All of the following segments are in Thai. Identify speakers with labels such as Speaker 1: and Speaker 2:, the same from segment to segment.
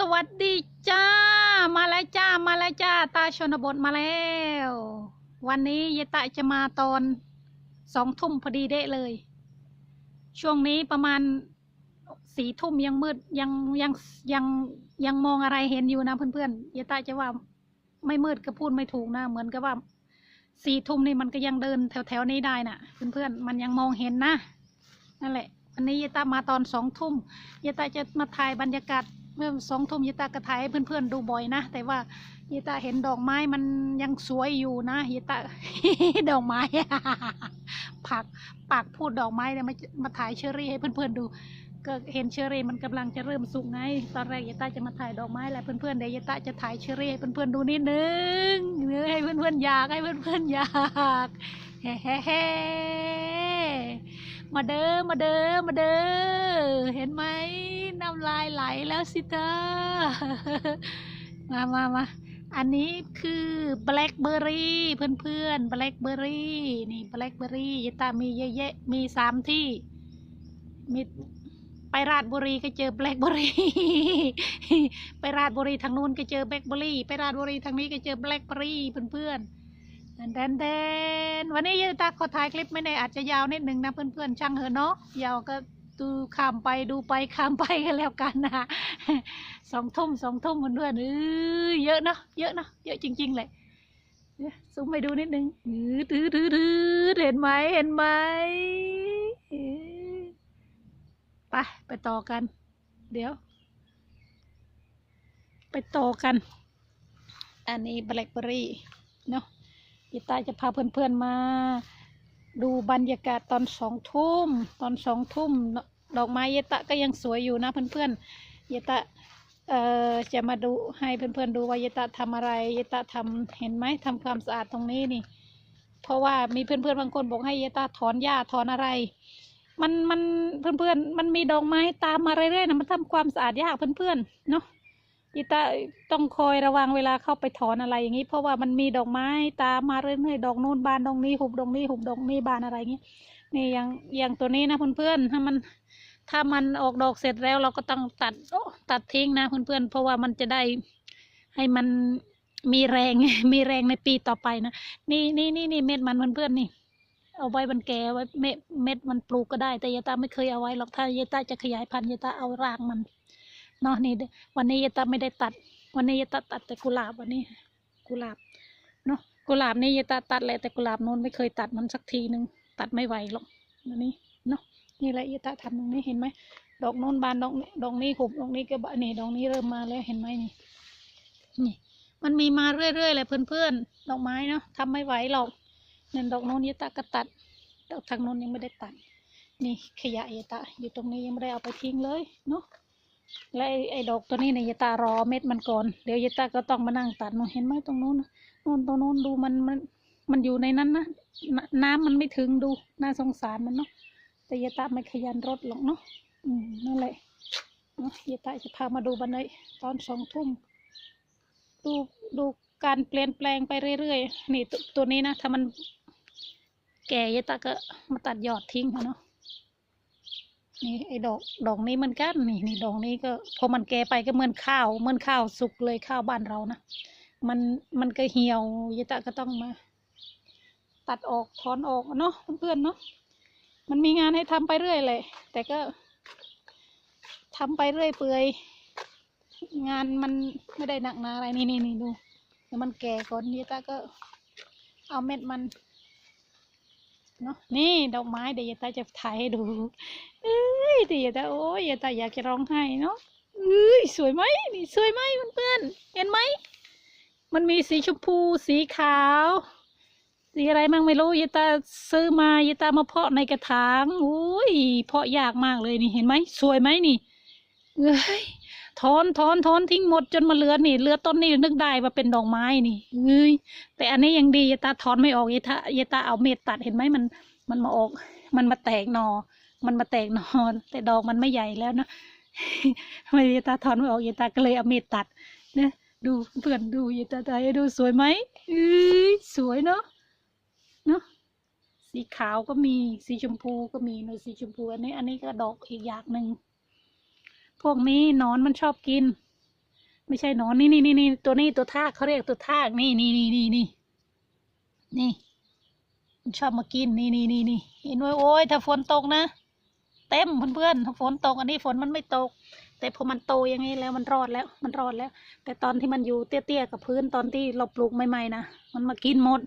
Speaker 1: สวัสดีจ้า มาแล้วจ้า มาแล้วจ้า ตาชนบทมาแล้ว วันนี้ยายตะจะมาตอนสองทุ่มพอดีเด้เลย ช่วงนี้ประมาณสี่ทุ่มยังมืดยังยังยังยังมองอะไรเห็นอยู่นะเพื่อนๆยายตะจะว่าไม่มืดก็พูดไม่ถูกนะ เหมือนกับว่าสี่ทุ่มนี่มันก็ยังเดินแถวๆนี้ได้น่ะ เพื่อนๆมันยังมองเห็นนะนั่นแหละวันนี้ยายตามาตอนสองทุ่มยายตาจะมาถ่ายบรรยากาศ เมื่อสองทุ่มยายตาก็ถ่ายให้เพื่อนๆดูบ่อยนะ แต่ว่ายายตาเห็นดอกไม้มันยังสวยอยู่นะยายตาดอกไม้ผักปากพูดดอกไม้เนี่ยมามาถ่ายเชอรี่ให้เพื่อนๆดู ก็เห็นเชอรี่มันกำลังจะเริ่มสุกไง ตอนแรกยายตาจะมาถ่ายดอกไม้แหละเพื่อนๆเดี๋ยวยายตาจะถ่ายเชอรี่ให้เพื่อนๆดูนิดนึงเนื้อให้เพื่อนๆอยากให้เพื่อนๆอยากเฮ้เฮ้มาเด้อมาเด้อมาเด้อเห็นไหมำลายไหลแล้วสิเธอมามามาอันนี้คือแบล็คเบอร์รี่เพื่อนๆแบล็คเบอร์รี่นี่แบล็คเบอร์รี่ยตามีเยอะแยะมีสามที่มีไปราชบุรีก็เจอแบล็คเบอร์รี่ไปราชบุรีทางนู้นก็เจอแบล็คเบอร์รี่ไปราชบุรีทางนี้ก็เจอแบล็คเบอร์รี่เพื่อนๆแดนแดนแดนวันนี้ยตาขอถ่ายคลิปไม่ได้อาจจะยาวนิดหนึ่งนะเพื่อนๆช่างเถอะเนาะยาวก็ ดูข้ามไปดูไปข้ามไปกันแล้วกันนะสองทุ่มสองทุ่มเพื่อนเออเยอะเนาะเยอะเนาะเยอะจริง ๆ เลยเนี่ยซูมไปดูนิดนึงอือดื้อดื้อดื้อเห็นไหมเห็นไหมไปไปต่อกัน เดี๋ยว ไปต่อกัน อันนี้แบล็คเบอรี่เนาะยายตาจะพาเพื่อนๆมา ดูบรรยากาศตอนสองทุ่มตอนสองทุ่มดอกไม้ยายตะก็ยังสวยอยู่นะเพื่อนๆยายตะเอ่อจะมาดูให้เพื่อนๆดูว่ายายตะทำอะไรยายตะทำเห็นไหมทำความสะอาดตรงนี้นี่ เพราะว่ามีเพื่อนๆบางคนบอกให้ยายตาถอนหญ้าถอนอะไร มันมันเพื่อนๆมันมีดอกไม้ตามมาเรื่อยๆนะมันทำความสะอาดยากเพื่อนๆเนาะ อีตาต้องคอยระวังเวลาเข้าไปถอนอะไรอย่างนี้ เพราะว่ามันมีดอกไม้ตามมาเรื่อยๆดอกนู้นบานดอกนี้หุบดอกนี้หุบดอกนี้บานอะไรอย่างนี้นี่อย่างอย่างตัวนี้นะเพื่อนๆถ้ามันถ้ามันออกดอกเสร็จแล้วเราก็ต้องตัดตัดทิ้งนะเพื่อนๆเพราะว่ามันจะได้ให้มันมีแรงมีแรงในปีต่อไปนะนี่นี่นี่นี่เม็ดมันเพื่อนๆนี่ เอาไว้มันแก่ไว้เม็ดเม็ดมันปลูกก็ได้ แต่ยาตาไม่เคยเอาไว้หรอกถ้ายาตาจะขยายพันธุ์ยาตาเอารากมัน เนาะนี่เด้อวันนี้ยายตาไม่ได้ตัด วันนี้ยายตาตัดแต่กุหลาบวันนี้ กุหลาบเนาะกุหลาบนี่ยายตาตัดแหละแต่กุหลาบโน้นไม่เคยตัดมันสักทีหนึ่งตัดไม่ไหวหรอกวันนี้เนาะนี่แหละยายตาทำตรงนี้เห็นไหมดอกโน้นบานดอกนี้ดอกนี้หุบดอกนี้ก็บานนี่ดอกนี้เริ่มมาแล้วเห็นไหมนี่นี่ มันมีมาเรื่อยๆเลยเพื่อนๆดอกไม้เนาะทำไม่ไหวหรอกเนี่ยดอกโน้นยายตาก็ตัดดอกทางโน้นยังไม่ได้ตัดนี่ขยะยายตาอยู่ตรงนี้ยังไม่ได้เอาไปทิ้งเลยเนาะ และไอ้ไอ้ดอกตัวนี้เนี่ยยายตารอเม็ดมันก่อน เดี๋ยวยายตาก็ต้องมานั่งตัดเนอะเห็นไหมตรงนู้นนู่นตรงนู้นดูมันมันมันอยู่ในนั้นนะนน้ำมันไม่ถึงดูน่าสงสารมันเนาะแต่ยายตาไม่ขยันรดหรอกเนาะอืมนั่นแหละเนาะยายตาจะพามาดูบันไดตอนสองทุ่มดูดูการเปลี่ยนแปลงไปเรื่อยๆนี่ตัวตัวนี้นะถ้ามันแก่ยายตาก็มาตัดยอดทิ้งเอาเนาะ นี่ไอ้ดอกดอกนี้เหมันกันนี่นี่ดอกนี้ก็พอมันแก่ไปก็เหมือนข้าวเหมือนข้าวสุกเลยข้าวบ้านเรานะมันมันก็เหี่ยวยายตาก็ต้องมา ตัดออกถอนออกเนาะเพื่อนๆเนาะมันมีงานให้ทำไปเรื่อยเลย แต่ก็ทำไปเรื่อยเปื่อยงานมันไม่ได้หนักหนาอะไรนี่นี่นี่ดูเดี๋ยวมันแก่ก่อนยายตาก็ เอาเม็ดมัน เนาะนี่ดอกไม้เดี๋ยวยายตาจะถ่ายให้ดูเอ้ยเดี๋ยวยายตาโอ้ยยายตาอยากจะร้องไห้เนาะเอ้ยสวยไหมนี่สวยไหมเพื่อนๆเห็นไหมมันมีสีชมพูสีขาว สีอะไรมั่งไม่รู้ยายตาซื้อมายายตามาเพาะในกระถางอุ้ยเพาะยากมากเลยนี่เห็นไหมสวยไหมนี่เอ้ย ถอนถอนถอนทิ้งหมดจนมาเหลือนี่เหลือต้นนี้นึกได้ว่าเป็นดอกไม้นี่เอ้ยแต่อันนี้ยังดียายตาถอนไม่ออกยายตายายตาเอาเม็ดตัดเห็นไหมมัน มันมาออก มันมาแตกหนอ มันมาแตกหนอแต่ดอกมันไม่ใหญ่แล้วนะไมยายตาถอนไม่ออกยายตาก็เลยเอาเม็ดตัดเนี่ยดูเพื่อนดูยายตาตาดูสวยไหมเอ้ยสวยเนาะเนาะสีขาวก็มีสีชมพูก็มีเนอะสีชมพูอันนี้ อันนี้ก็ดอกอีกอย่างหนึ่ง วกนี้นอนมันชอบกิน ไม่ใช่นอนนี่นี่นี่นี่ตัวนี้ตัวทากเขาเรียกตัวทากนี่นี่นี่นี่นี่นี่มันชอบมากินนี่นี่นี่นี่เห็นไหมโอ้ยถ้าฝนตกนะเต็มเพื่อนๆถ้าฝนตกอันนี้ฝนมันไม่ตก แต่พอมันโตอย่างนี้แล้วมันรอดแล้วมันรอดแล้ว แต่ตอนที่มันอยู่เตี้ยๆกับพื้นตอนที่เราปลูกใหม่ๆนะมันมากินหมด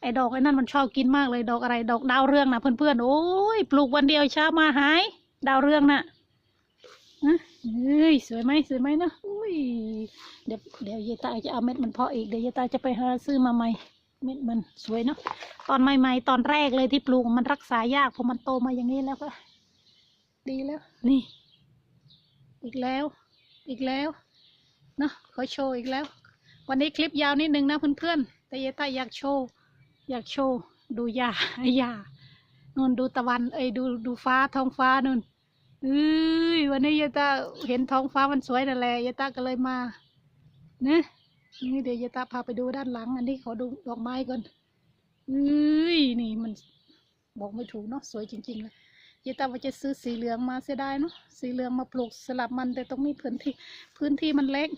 Speaker 1: ไอ้ดอกไอ้นั่นมันชอบกินมากเลยดอกอะไรดอกดาวเรืองนะเพื่อนๆโอ้ยปลูกวันเดียวเช้ามาหาย ดาวเรืองน่ะ ฮะเฮ้ยสวยไหมสวยไหมเนะอุ้ยเดี๋ยวเดี๋ยวยายตาจะเอาเม็ดมันเพาะอีกเดี๋ยวยายตาจะไปหาซื้อมาใหม่เม็ดมันสวยเนาะตอนใหม่ๆตอนแรกเลยที่ปลูกมันรักษายากพอมันโตมาอย่างนี้แล้วก็ ดีแล้ว นี่ อีกแล้ว อีกแล้วเนาะขอโชว์อีกแล้ว วันนี้คลิปยาวนิดนึงนะเพื่อนๆแต่ยายตาอยากโชว์อยากโชว์ดูหญ้าหญ้านู่นดูตะวัน เอ้ยดูดูฟ้าท้องฟ้านู่น เอ้ยวันนี้ยายตาเห็นท้องฟ้ามันสวยนั่นแหละยายตาก็เลยมานะนี่เดี๋ยวยายตาพาไปดูด้านหลัง อันนี้ขอดูดอกไม้ก่อนเอ้ยนี่มันบอกไม่ถูกเนาะสวยจริงๆเลยยายตาว่าจะซื้อสีเหลืองมาเสียดายเนาะสีเหลืองมาปลูกสลับมันแต่ต้องมีพื้นที่พื้นที่มันเล็ก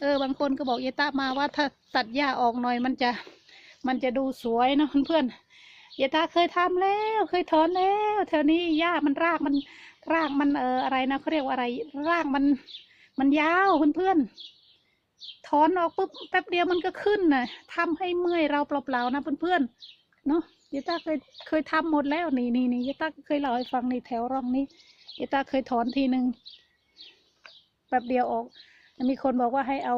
Speaker 1: เออบางคนก็บอกยายตามาว่าถ้าตัดหญ้าออกหน่อยมันจะมันจะดูสวยเนาะเพื่อนๆยายตาเคยทำแล้ว เคยถอนแล้วแถวนี้หญ้ามันรากมัน รากมันเอออะไรนะเขาเรียกว่าอะไร รากมัน มันยาวเพื่อนๆถอนออกปุ๊บแป๊บเดียวมันก็ขึ้นนะทำให้เมื่อยเราเปล่าๆนะเพื่อนๆเนาะยายตาเคยเคยทำหมดแล้วนี่นี่นี่ยายตาเคยเล่าให้ฟังในแถวร่องนี้ยายตาเคยถอนทีหนึ่งแป๊บเดียวออก มีคนบอกว่าให้เอา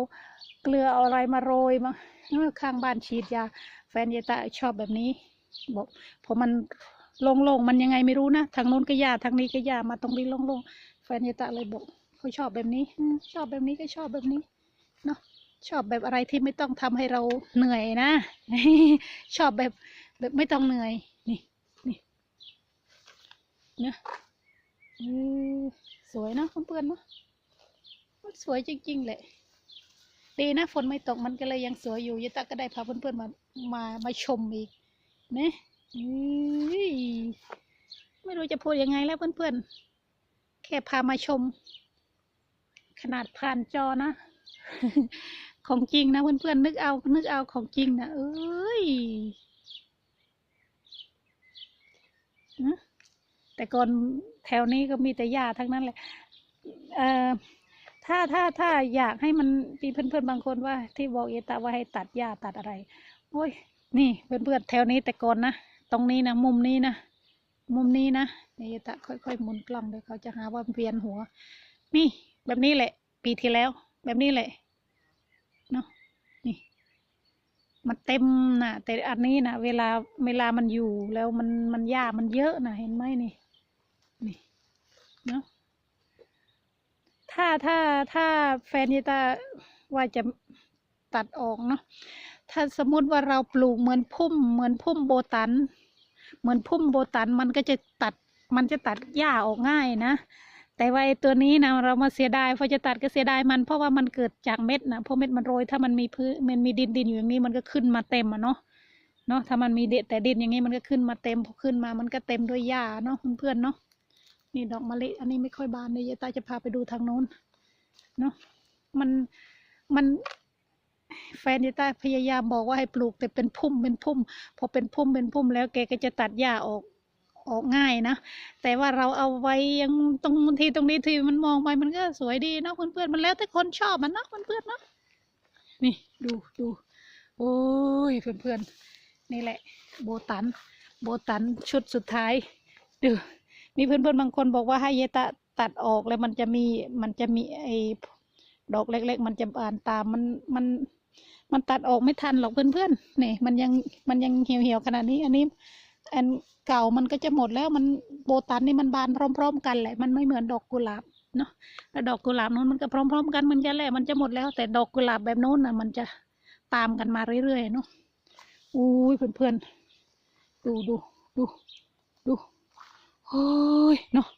Speaker 1: เกลือเอาอะไรมาโรยมาข้างบ้านฉีดยา แฟนยายตาชอบแบบนี้บอกพอมัน โล่งๆมันยังไงไม่รู้นะทางนู้นก็ยาทางนี้ก็ยามาตรงนี้โล่งๆแฟนยายตาเลยบอกเขาชอบแบบนี้ชอบแบบนี้ก็ชอบแบบนี้เนาะชอบแบบอะไรที่ไม่ต้องทำให้เราเหนื่อยนะ ชอบแบบแบบไม่ต้องเหนื่อยนี่นี่เนะเออสวยเนอะเพื่อนๆเนาะมันสวยจริงๆแหละดีนะฝนไม่ตกมันก็เลยยังสวยอยู่ยายตาก็ได้พาเพื่อนๆมามามาชมอีกนะอุ้ยไม่ รู้จะพูดยังไงแล้วเพื่อนๆ แค่พามาชม ขนาดผ่านจอนะ ของจริงนะเพื่อนๆ นึกเอา นึกเอาของจริงนะเอ้ยแต่ก่อนแถวนี้ก็มีแต่หญ้าทั้งนั้นแหละเอ่อถ้าถ้าถ้าอยากให้มันมีเพื่อนๆบางคนว่า ที่บอกเอตาว่าให้ตัดหญ้าตัดอะไร โอ้ย นี่เพื่อนๆแถวนี้แต่ก่อนนะ ตรงนี้นะมุมนี้นะ มุมนี้นะเอตาค่อยๆหมุนกล้องเดี๋ยวเขาจะหาว่าเวียนหัว นี่แบบนี้แหละ ปีที่แล้ว แบบนี้แหละเนาะนี่ มันเต็มนะแต่อันนี้นะเวลาเวลามันอยู่แล้วมันมันหญ้ามันเยอะนะเห็นไหมนี่นี่เนาะถ้าถ้าถ้าแฟนยายตาว่าจะตัดออกเนาะถ้าสมมุติว่าเราปลูกเหมือนพุ่มเหมือนพุ่มโบตัน เหมือนพุ่มโบตันมันก็จะตัดมันจะตัดหญ้าออกง่ายนะ แต่ว่าไอ้ตัวนี้นะเรามาเสียดายพอจะตัดก็เสียดายมันเพราะว่ามันเกิดจากเม็ดนะเพราะเม็ดมันโรยถ้ามันมีพื้นมันมีดินดินอยู่อย่างนี้มันก็ขึ้นมาเต็มอะเนาะเนาะถ้ามันมีเด็ดแต่ดินอย่างนี้มันก็ขึ้นมาเต็มพอขึ้นมามันก็เต็มด้วยหญ้าเนาะเพื่อนๆเนาะนี่ดอกมะลิอันนี้ไม่ค่อยบานเลยยายตาจะพาไปดูทางโน้นเนาะมันมัน แฟนยายตาพยายามบอกว่าให้ปลูกแต่เป็นพุ่มเป็นพุ่ม พอเป็นพุ่มเป็นพุ่มแล้วแกก็จะตัดหญ้าออกออกง่ายนะ แต่ว่าเราเอาไว้ยังตรงที่ตรงนี้ที่มันมองไปมันก็สวยดีเนาะเพื่อนๆมันแล้วแต่คนชอบมันเนาะเพื่อนๆเนาะนี่ดูดูโอ้ยเพื่อนๆนี่แหละ โบตัน โบตันชุดสุดท้ายดูมีเพื่อนๆบางคนบอกว่าให้เยตะตัดออกแล้วมันจะมีมันจะมีไอ้ดอกเล็ก ๆ มันจะบานตามมันมัน มันตัดออกไม่ทันหรอกเพื่อนๆนี่มันยังมันยังเหี่ยวๆขนาดนี้ อันนี้อันเก่ามันก็จะหมดแล้วมันโบตันนี่มันบานพร้อม ๆ กันแหละ มันไม่เหมือนดอกกุหลาบเนาะแล้วดอกกุหลาบนู้นมันก็พร้อม ๆ กันมันจะแหละมันจะหมดแล้ว แต่ดอกกุหลาบแบบนู้นน่ะมันจะตามกันมาเรื่อยๆเนาะอุ้ยเพื่อนๆดูดูดูดูโอ้ยเนาะ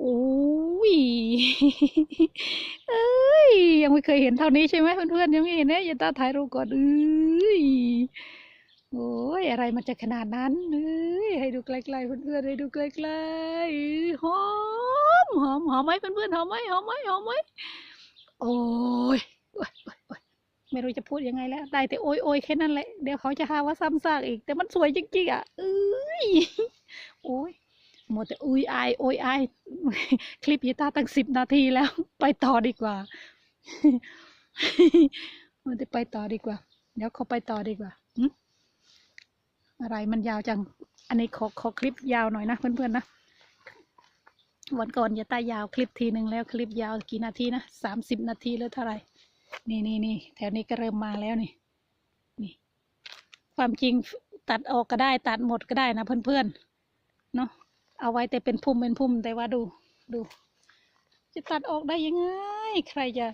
Speaker 1: อ้ยเอ้ย ยังไม่เคยเห็นเท่านี้ใช่ไหมเพื่อนๆ ยังไม่เห็นนะอย่าตาถ่ายรูปก่อนเอ้ย โอ้ย อะไรมันจะขนาดนั้นเอ้ย ให้ดูไกลๆเพื่อนๆ ให้ดูไกลๆอื้อหอมหอมหอมไหมเพื่อนๆ หอมไหมหอมไหมหอมไหมโอ้ยไม่รู้จะพูดยังไงแล้ว ได้แต่โอยโอยแค่นั้นแหละ เดี๋ยวเขาจะหาว่าซ้ำซากอีก แต่มันสวยจริงๆอะเอ้ย โอ้ย หมดแต่อุ้ยอายโอ้ยอายคลิปยีตาตั้งสิบนาทีแล้ว ไปต่อดีกว่าหมันจะไปต่อดีกว่า เดี๋ยวเขาไปต่อดีกว่าอะไรมันยาวจัง อันนี้ขอขอคลิปยาวหน่อยนะเพื่อนๆนะวันก่อนยาตายาวคลิปทีหนึ่งแล้วคลิปยาวกี่นาทีนะสามสิบนาทีหรือเท่าไหร่นี่นี่นี่แถวนี้ก็เริ่มมาแล้วนี่นี่ ความจริงตัดออกก็ได้ ตัดหมดก็ได้นะเพื่อนๆเนาะ เอาไว้แต่เป็นพุ่มเป็นพุ่มแต่ว่าดูดูจะตัดออกได้ยังไง ใครจะ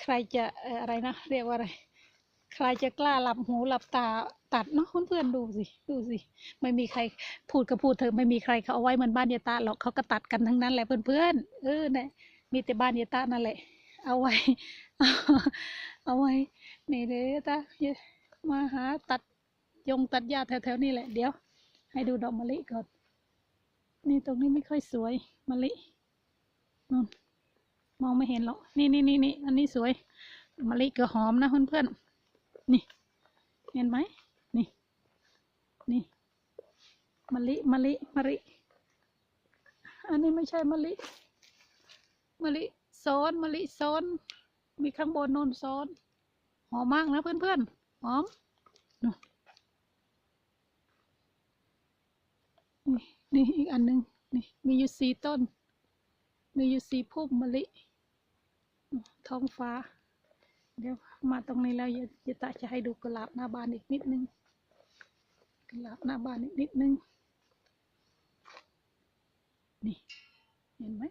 Speaker 1: ใครจะอะไรนะเรียกว่าอะไร ใครจะกล้าหลับหูหลับตาตัดเนาะเพื่อนๆดูสิดูสิไม่มีใครพูดก็พูดเถอะไม่มีใครเขาเอาไว้เหมือนบ้านยายตาหรอกเขาก็ตัดกันทั้งนั้นแหละเพื่อนๆเออเนี่ยมีแต่บ้านยายตานั่นแหละ เอาไว้ เอาไว้นี่เด้อตาอย่ามาหาตัดยงตัดหญ้าแถวๆนี่แหละเดี๋ยว ให้ดูดอกมะลิก่อน นี่ตรงนี้ไม่ค่อยสวยมะลินู่นมองไม่เห็นหรอก นี่นี่นี่นี่อันนี้สวยมะลิก็หอมนะเพื่อนๆนี่ เห็นไหมนี่ นี่มะลิมะลิมะลิอันนี้ไม่ใช่มะลิมะลิซ้อนมะลิซ้อน มีข้างบนนนซ้อน หอมมากนะเพื่อนๆหอมนู่ นี่อีกอันหนึ่งนี่มีอยู่สี่ต้น มีอยู่สี่พุ่มมะลิ ท้องฟ้า เดี๋ยวมาตรงนี้แล้วยายตาจะให้ดูกลาบหน้าบ้านอีกนิดนึงกลาบหน้าบ้านอีกนิดนึง นี่ เห็นไหม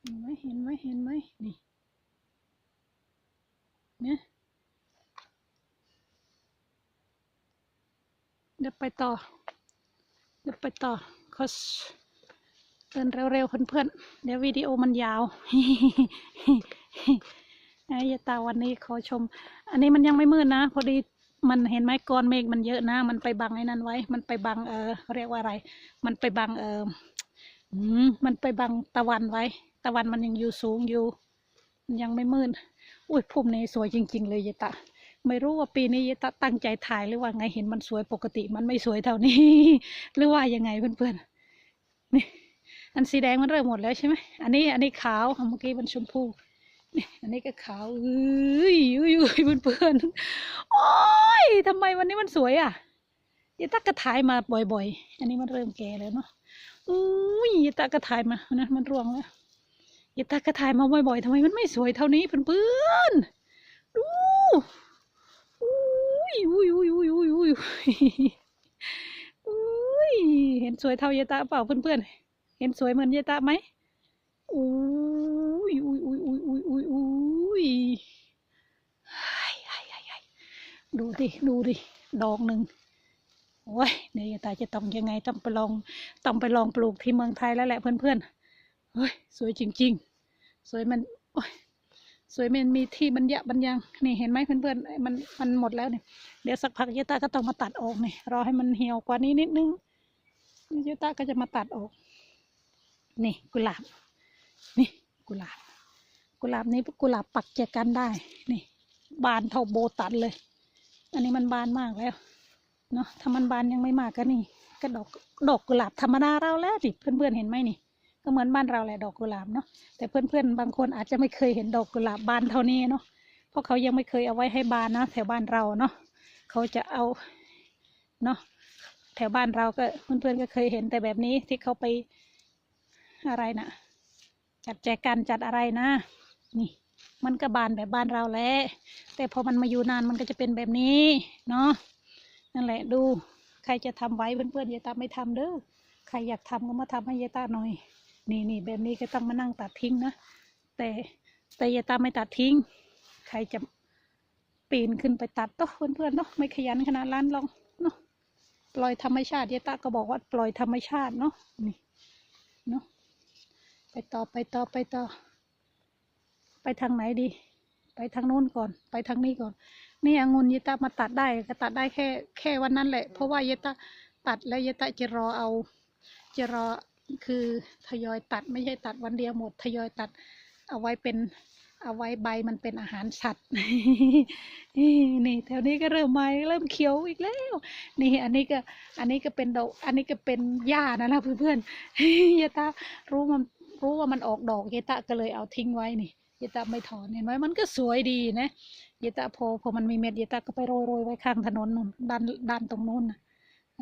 Speaker 1: เห็นไหมเห็นไหมเห็นไหมนี่เนี่ยเดี๋ยวไปต่อ เดี๋ยวไปต่อคอสเดินเร็วๆเพื่อนๆเดี๋ยววิดีโอมันยาวไอ้ยาตาวันนี้ขอชม อันนี้มันยังไม่มืดนะ พอดีมันเห็นไหมก้อนเมฆมันเยอะนะ มันไปบังไอ้นั่นไว้ มันไปบังเออเรียกว่าอะไร มันไปบังเออมันไปบังตะวันไว้ ตะวันมันยังอยู่สูงอยู่ มันยังไม่มืดอุ้ยพุ่มนี้สวยจริง ๆ เลยยายตา ไม่รู้ว่าปีนี้ยตั้งใจถ่ายหรือว่าไงเห็นมันสวยปกติมันไม่สวยเท่านี้ หรือว่ายังไงเพื่อนๆนี่อันสีแดงมันเริ่มหมดแล้วใช่ไหมอันนี้อันนี้ขาวเมื่อกี้มันชมพูนี่อันนี้ก็ขาวเอ้ยอุ้ยอุ้ยเพื่อนๆโอ้ยทำไมวันนี้มันสวยอะยายตากระถ่ายมาบ่อย ๆ อันนี้มันเริ่มแก่แล้วเนาะอุ้ยยายตากระถ่ายมานะมันร่วงแล้วยายตากระถ่ายมาบ่อยๆทำไมมันไม่สวยเท่านี้เพื่อนๆดู ยอุ้ยอุ้ยอุ้ยอุ้ยอุ้ยอุ้ยเห็นสวยเท่ายายตาเปล่าเพื่อนๆ เห็นสวยเหมือนยายตาไหมอุ้ยอุ้ยอุ้ยอุ้ยอุ้ยอุ้ยอุ้ยดูดิ ดูดิ ดอกหนึ่งโอ้ยเดี๋ยวยตาจะต้องยังไงต้องไปลองต้องไปลองปลูกที่เมืองไทยแล้วแหละเพื่อนๆเฮ้ยสวยจริง ๆ สวยมันโอ้ย สวยมันมีที่บรรยะบรรยังนี่เห็นไหมเพื่อนๆไอ้มันมันหมดแล้วเนี่ยเดี๋ยวสักพักยายตาก็ต้องมาตัดออกนี่รอให้มันเหี่ยวกว่านี้นิดนึงยายตาก็จะมาตัดออก นี่กุหลาบ นี่กุหลาบ กุหลาบนี้กุหลาบปักแจกันได้ นี่ บานเท่าโบตันเลย อันนี้มันบานมากแล้วเนาะถ้ามันบานยังไม่มากก็นี่ก็ดอกดอกกุหลาบธรรมดาเราแล้วดิเพื่อนๆเห็นไหมนี่ ก็เหมือนบ้านเราแหละดอกกุหลาบเนาะแต่เพื่อนๆบางคนอาจจะไม่เคยเห็นดอกกุหลาบบานเท่านี้เนาะเพราะเขายังไม่เคยเอาไว้ให้บานนะแถวบ้านเราเนาะเขาจะเอาเนาะแถวบ้านเราก็เพื่อนๆก็เคยเห็นแต่แบบนี้ที่เขาไปอะไรนะจัดแจกันจัดอะไรนะ นี่ มันก็บานแบบบ้านเราแหละแต่พอมันมาอยู่นานมันก็จะเป็นแบบนี้ เนาะนั่นแหละดู ใครจะทำไว้เพื่อนๆยายตาไม่ทำเด้อใครอยากทำก็มาทำให้ยายตาหน่อย นี่นี่แบบนี้ก็ต้องมานั่งตัดทิ้งนะ แต่แต่ยาตาไม่ตัดทิ้ง ใครจะปีนขึ้นไปตัดเนาะเพื่อนๆเนาะไม่ขยันขนาดร้านลองเนาะปล่อยธรรมชาติยายตาก็บอกว่าปล่อยธรรมชาติเนาะนี่เนาะไปต่อไปต่อไปต่อ ไปทางไหนดี ไปทางโน้นก่อน ไปทางนี้ก่อน นี่องุ่นยายตามาตัดได้ก็ตัดได้แค่แค่วันนั้นแหละ เพราะว่ายายตาตัดแล้วยายตาจะรอเอา จะรอ คือทยอยตัดไม่ใช่ตัดวันเดียวหมด ทยอยตัดเอาไว้เป็นเอาไว้ใบมันเป็นอาหารสัตว์นี่แถวนี้ก็เริ่มใหม่เริ่มเขียวอีกแล้ว นี่อันนี้ก็อันนี้ก็เป็นดอกอันนี้ก็เป็นหญ้านะนะเพื่อนๆยายตารู้มันรู้ว่ามันออกดอกยายตาก็เลยเอาทิ้งไว้นี่ยายตาไม่ถอนเห็นไหมมันก็สวยดีนะยายตาพอพอมันมีเม็ดยายตาก็ไปโรยโรยไว้ข้างถนนนู่นด้านด้านตรงนู้นนะ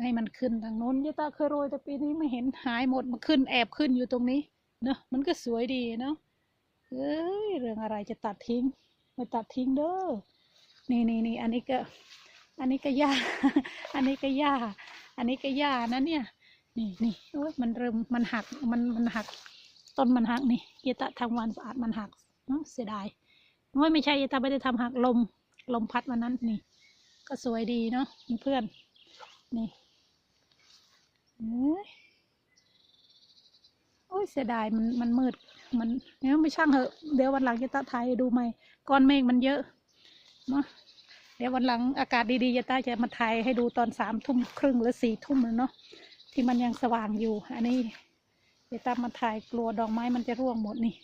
Speaker 1: ให้มันขึ้นทางโน้นยายตาเคยโรยแต่ปีนี้ไม่เห็นหายหมดมาขึ้นแอบขึ้นอยู่ตรงนี้เนาะมันก็สวยดีเนาะเอ้ยเรื่องอะไรจะตัดทิ้งไม่ตัดทิ้งเด้อนี่นี่นี่อันนี้ก็ อันนี้ก็หญ้า อันนี้ก็หญ้า อันนี้ก็หญ้านะเนี่ย นี่นี่โอ้ยมันเริ่มมันหักมันมันหัก ต้นมันหักนี่เยตะทำวันสะอาดมันหักเนาะเสียดายโอ้ยไม่ใช่เยตะไม่ได้ทำหักลมลมพัดวันนั้นนี่ ก็สวยดีเนาะเพื่อนนี่ โอ้ยเสียดายมันมันมืด มันเนี่ยไม่ช่างเหอะ เดี๋ยววันหลังเยตะถ่ายดูใหม่ก้อนเมฆมันเยอะเนาะเดี๋ยววันหลังอากาศดีๆจะต้าจะมาถ่ายให้ดูตอนสามทุ่มครึ่งหรือสี่ทุ่มแล้วเนาะที่มันยังสว่างอยู่ อันนี้จะต้ามาถ่ายกลัวดอกไม้มันจะร่วงหมดนี่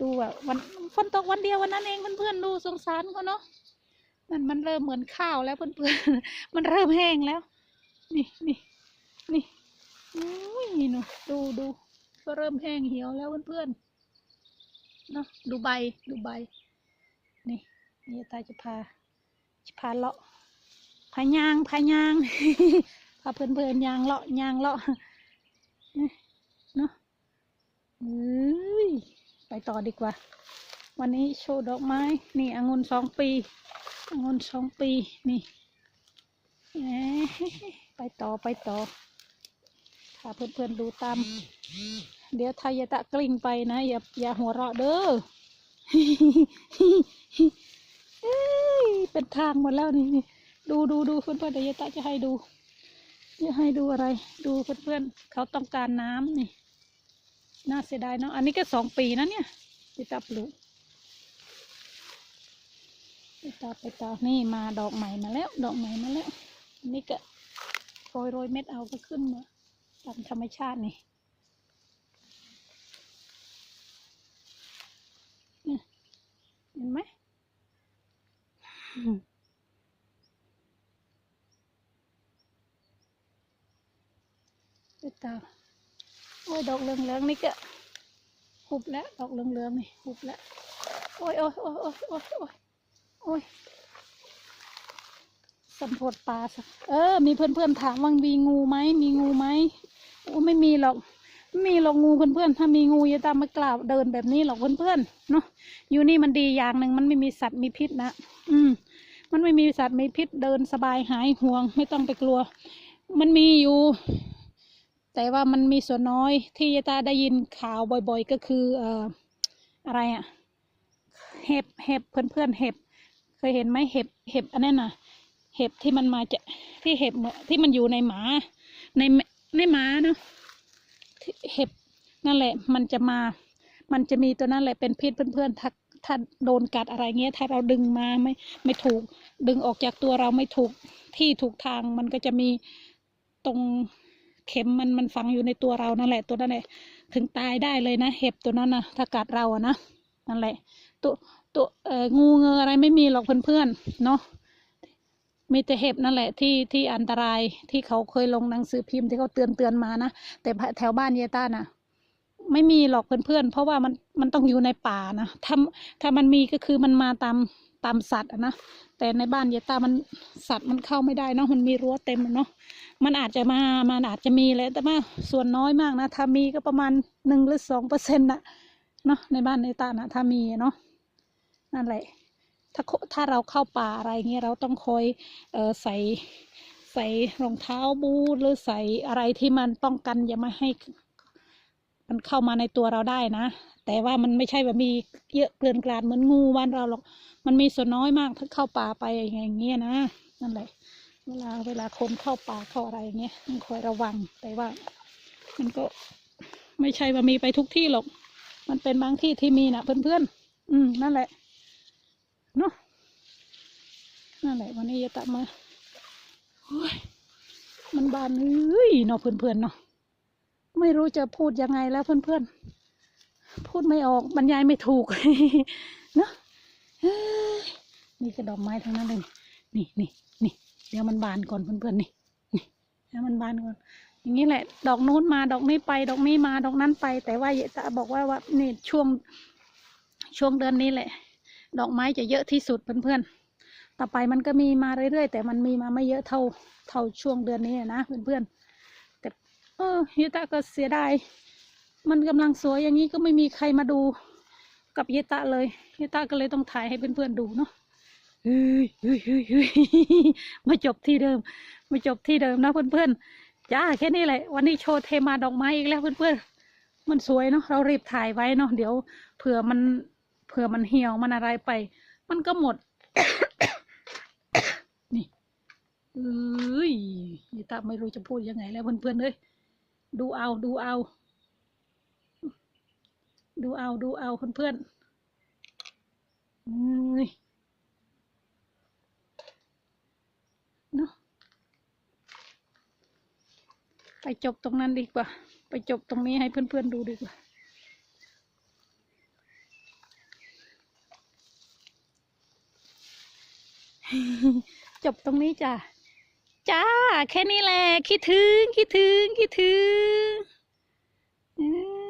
Speaker 1: ดูอะวันฝนตกวันเดียววันนั้นเองเพื่อนๆดูสงสารเขาเนาะมันมันเริ่มเหมือนข้าวแล้วเพื่อนๆมันเริ่มแห้งแล้ว นี่นี่นี่ อุ้ยหนูดูดูก็เริ่มแห้งเหี่ยวแล้วเพื่อนๆเนาะดูใบดูใบ นี่นี่ตาจะพาจะพาเลาะพายางพายางพาเพื่อนเพื่อนๆยางเลาะยางเลาะเนาะเอ้ยไปต่อดีกว่า วันนี้โชว์ดอกไม้ นี่องุ่นสองปีองุ่นสองปีนี่ไปต่อไปต่อ พาเพื่อนเพื่อนๆดูตาม เดี๋ยวทายาตะกลิ้งไปนะ อย่าอย่าหัวเราะเด้อเป็นทางหมดแล้วนี่ดูดูดูเพื่อนเพื่อนๆเดี๋ยวยายตาจะให้ดูจะให้ดูอะไร ดูเพื่อนเพื่อนๆเขาต้องการน้ำนี่ น่าเสียดายเนาะอันนี้ก็สองปีนะเนี่ยยายตาปลูกยายตาไปต่อนี่มาดอกใหม่มาแล้ว ดอกใหม่มาแล้วอันนี้ก็โรยโรยเม็ดเอาก็ขึ้นมา ตามธรรมชาตินี่เห็นไหมอืมไปตามโอ้ยดอกเหลืองๆนี่ก็หุบแล้ว ดอกเหลืองๆนี่หุบแล้ว โอ้ยโอ้ยโอ้ยโอ้ยโอ้ยโอ้ย สำรวจป่าสักเออ มีเพื่อนๆถามว่ามีงูไหม มีงูไหมโอ้ไม่มีหรอกไม่มีหรอกงูเพื่อนๆถ้ามีงูอย่าตามมากล่าวเดินแบบนี้หรอกเพื่อนๆเนาะอยู่นี่มันดีอย่างหนึ่งมันไม่มีสัตว์มีพิษนะอืม มันไม่มีสัตว์มีพิษเดินสบายหายห่วง ไม่ต้องไปกลัว มันมีอยู่ แต่ว่ามันมีส่วนน้อยที่ยายตาได้ยินข่าวบ่อย ๆ ก็คือเอ่ออะไรอะเห็บเห็บเพื่อนๆเห็บ เคยเห็นไหมเห็บเห็บอันนั้นน่ะ เห็บที่มันมาจะที่เห็บที่มันอยู่ในหมา ในในหมาเนาะที่เห็บนั่นแหละ มันจะมา มันจะมีตัวนั้นแหละเป็นพิษเพื่อนๆถ้าถ้าโดนกัดอะไรเงี้ย ถ้าเราดึงมาไม่ไม่ถูก ดึงออกจากตัวเราไม่ถูกที่ถูกทางมันก็จะมีตรงเข็มมันมันฝังอยู่ในตัวเรานั่นแหละ ตัวนั้นแหละถึงตายได้เลยนะ เห็บตัวนั้นนะถ้ากัดเราอะนะนั่นแหละ ตัวตัวเอ่องูเงออะไรไม่มีหรอกเพื่อนๆเนาะ มีแต่เห็บนั่นแหละที่ที่อันตรายที่เขาเคยลงหนังสือพิมพ์ที่เขาเตือนเตือนมานะแต่แถวบ้านเยต้าน่ะ ไม่มีหรอกเพื่อนๆเพราะว่ามันมันต้องอยู่ในป่านะถ้าถ้ามันมีก็คือมันมาตามตามสัตว์นะแต่ในบ้านเยต้ามันสัตว์มันเข้าไม่ได้เนาะมันมีรั้วเต็มเนาะมันอาจจะมามันอาจจะมีแหละแต่ว่าส่วนน้อยมากนะถ้ามีก็ประมาณหนึ่งหรือสองเปอร์เซ็นต์นะเนาะในบ้านเยต้านะถ้ามีเนาะนั่นแหละ ถ้าถ้าเราเข้าป่าอะไรเงี้ยเราต้องคอยเออใส่ใส่รองเท้าบูทหรือใส่อะไรที่มันป้องกันอย่ามาให้ มันเข้ามาในตัวเราได้นะ แต่ว่ามันไม่ใช่แบบมีเยอะเกลื่อนกลาดเหมือนงูบ้านเราหรอก มันมีส่วนน้อยมากถ้าเข้าป่าไปอย่างเงี้ยนะนั่นแหละ เวลาเวลาคนเข้าป่าเข้าอะไรเงี้ยต้องคอยระวังแต่ว่า มันก็ไม่ใช่ว่ามีไปทุกที่หรอก มันเป็นบางที่ที่มีนะเพื่อนๆ อืมนั่นแหละ เนาะนั่นแหละวันนี้ยายตะมาโอ้ยมันบานเอ้ยเนาะเพื่อนๆเนาะไม่รู้จะพูดยังไงแล้วเพื่อนๆ พูดไม่ออกบรรยายไม่ถูกเนาะนี่ก็ดอกไม้ทั้งนั้นเลยนี่นี่นี่เดี๋ยวมันบานก่อนเพื่อนๆนี่นี่เดี๋ยวมันบานก่อนอย่างนี้แหละ ดอกนู้นมาดอกนี้ไป ดอกนี้มาดอกนั้นไป แต่ว่าเยตาบอกว่าว่านี่ช่วงช่วงเดือนนี้แหละ ดอกไม้จะเยอะที่สุดเพื่อนๆ ต่อไปมันก็มีมาเรื่อยๆ แต่มันมีมาไม่เยอะเท่าเท่าช่วงเดือนนี้นะเพื่อนๆ แต่เออเยตาก็เสียดาย มันกำลังสวยอย่างนี้ก็ไม่มีใครมาดูกับเยตาเลยเยตาก็เลยต้องถ่ายให้เพื่อนๆดูเนาะเฮ้ยเฮ้ยเฮ้ยเฮ้ยมาจบที่เดิม มาจบที่เดิมนะเพื่อนๆ จ้าแค่นี้แหละ วันนี้โชว์เทมาดอกไม้อีกแล้วเพื่อนๆ มันสวยเนาะ เรารีบถ่ายไว้เนาะ เดี๋ยวเผื่อมัน ผื่อมันเหี่ยวมันอะไรไป มันก็หมด นี่เอ้ยยีตาไม่รู้จะพูดยังไงแล้วเพื่อนๆเลยดูเอาดูเอา ดูเอาดูเอาเพื่อนๆเอ้ยเนาะไปจบตรงนั้นดีกว่า ไปจบตรงนี้ให้เพื่อนๆดูดีกว่า จบตรงนี้จ้ะ จ้า แค่นี้แหละ คิดถึง คิดถึง คิดถึง